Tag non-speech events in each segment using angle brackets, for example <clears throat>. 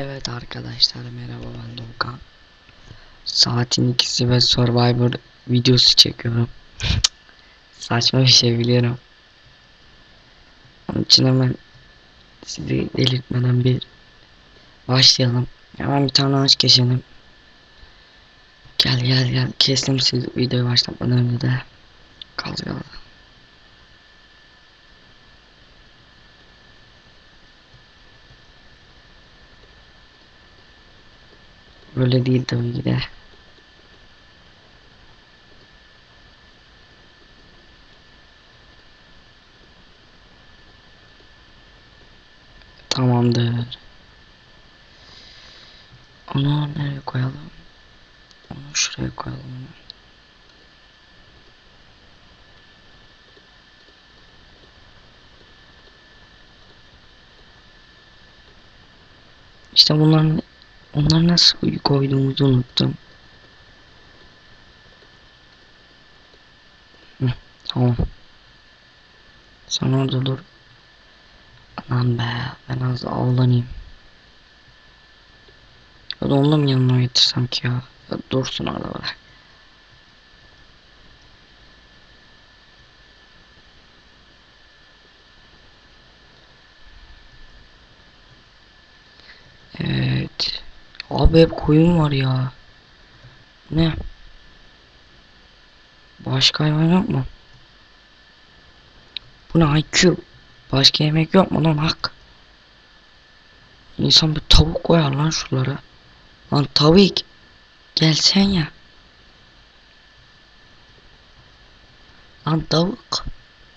Evet arkadaşlar merhaba ben Doğukan. Saatin ikisi ve Survivor videosu çekiyorum. <laughs> Saçma bir şey biliyorum. Onun için hemen sizi delirtmeden bir başlayalım. Hemen bir tane ağaç keselim. Gel gel gel kestim siz videoyu başlatmadan önce de. Kaldı kaldı. Böyle değil tabii ki de. Tamamdır. Onu nereye koyalım? Onu şuraya koyalım. İşte bunların onları nasıl koyduğumuzu unuttum. Hı, tamam. Sen orada dur. Aman be ben az avlanayım. Ya da onu da mı yanıma getirsem ki ya? ya dursun orada bırak. Evet. Abi hep koyun var ya. Ne? Başka hayvan yok mu? Bu ne IQ? Başka yemek yok mu lan hak? İnsan bir tavuk koyar lan şuralara. Lan tavuk. Gelsen ya. Lan tavuk.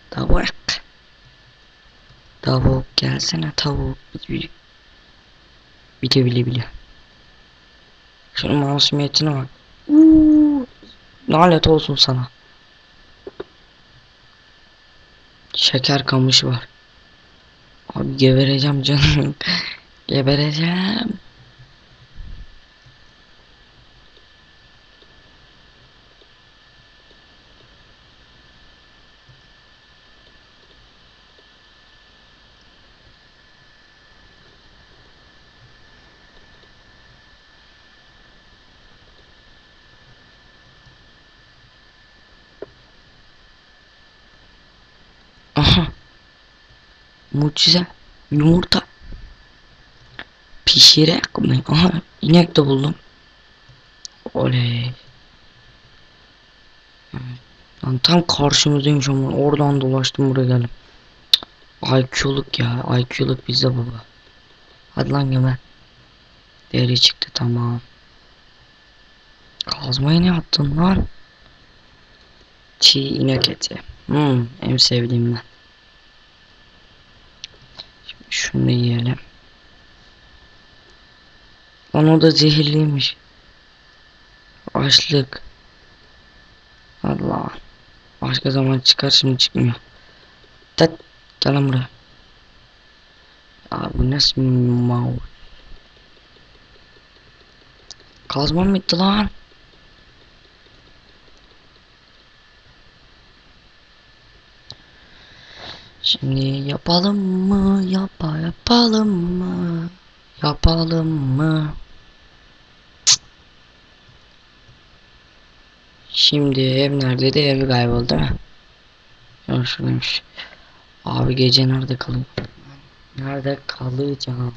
Tavuk. Tavuk gelsene tavuk. De bile bile. Şunun masumiyetine bak. Uuu. Lanet olsun sana. Şeker kamışı var. Abi gebereceğim canım. <laughs> gebereceğim. Aha. Mucize. Yumurta. Pişirek mi? Aha. inek de buldum. Oley. Lan tam karşımızdaymış ama oradan dolaştım buraya geldim. IQ'luk ya. IQ'luk bizde baba. Hadi lan geber. Deri çıktı tamam. Kazmayı ne attın lan? Çiğ inek eti. Hmm, en sevdiğimden. Şimdi şunu yiyelim. Lan o da zehirliymiş. Açlık. Allah. Başka zaman çıkar şimdi çıkmıyor. Tat. Gel buraya. Ya bu nasıl mouse? Kazmam bitti lan. Şimdi yapalım mı? Yapa yapalım mı? Yapalım mı? Şimdi ev nerede de ev kayboldu değil mi? Yok şuradaymış. Abi gece nerede kalayım? Nerede kalacağım?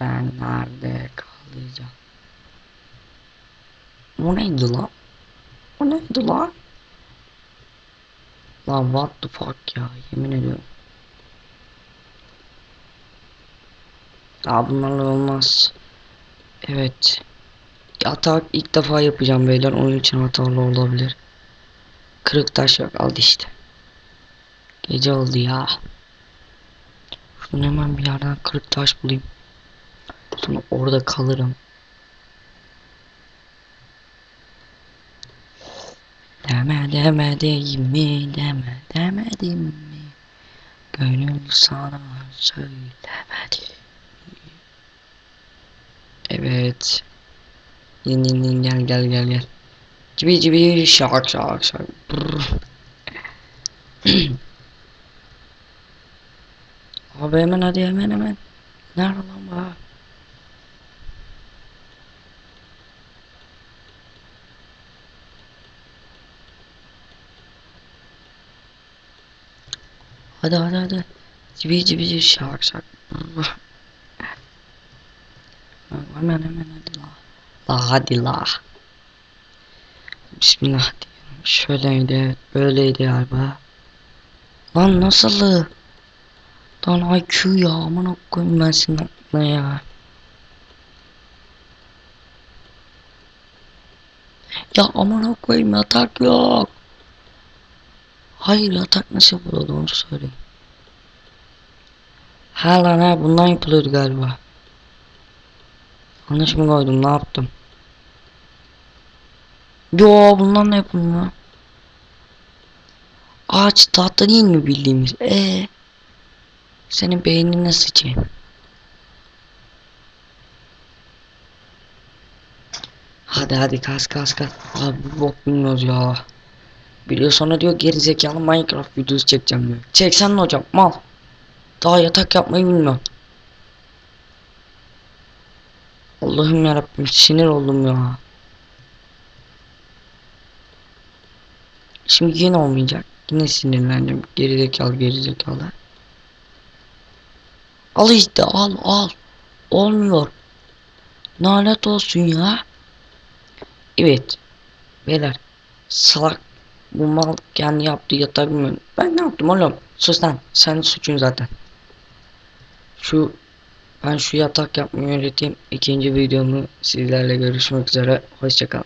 Ben nerede kalacağım? O neydi lan? O neydi lan? Lan what the fuck ya yemin ediyorum. Aa bunlarla olmaz. Evet. Hata ilk defa yapacağım beyler onun için hatalı olabilir. Kırık taş yok aldı işte. Gece oldu ya. Şunu hemen bir yerden kırık taş bulayım. Sonra orada kalırım. Deme demedim mi? Deme demedim mi? Gönül sana söylemedi Evet. Nin nin nin gel gel gel gel. Cibi cibi. Şak şak şak. <clears throat> Abi hemen hadi hemen hemen. Nerede lan bu Hadi hadi hadi. Cibi cibi cibi şak şak. Hemen hemen hadi la. La hadi la. Bismillah diyorum. Şöyleydi evet böyleydi galiba. Lan nasıl? Lan IQ ya aman koyayım ben senin aklına ya. Ya aman koyayım yatak yok. Hayır yatak nasıl yapılıyordu onu söyleyin. Ha lan ha bundan yapılıyordu galiba. Yanlış mı koydum ne yaptım? Yo bundan ne yapılıyor? Ağaç tahta değil mi bildiğimiz? Ee, senin beynine sıçayım. Hadi hadi kas kas kas. Abi bok bilmiyoruz ya. Biliyor sonra diyor gerizekalı Minecraft videosu çekeceğim diyor. Çeksen ne hocam mal. Daha yatak yapmayı bilmiyorum. Allah'ım yarabbim sinir oldum ya. Şimdi yine olmayacak. Yine sinirlendim. Gerizekalı gerizekalı. Al işte al al. Olmuyor. Lanet olsun ya. Evet. Beyler. Salak. Bu mal kendi yaptı yatağı bilmiyorum. Ben ne yaptım oğlum? Sus lan. Senin suçun zaten. Şu ben şu yatak yapmayı öğreteyim. İkinci videomu sizlerle görüşmek üzere. Hoşçakalın.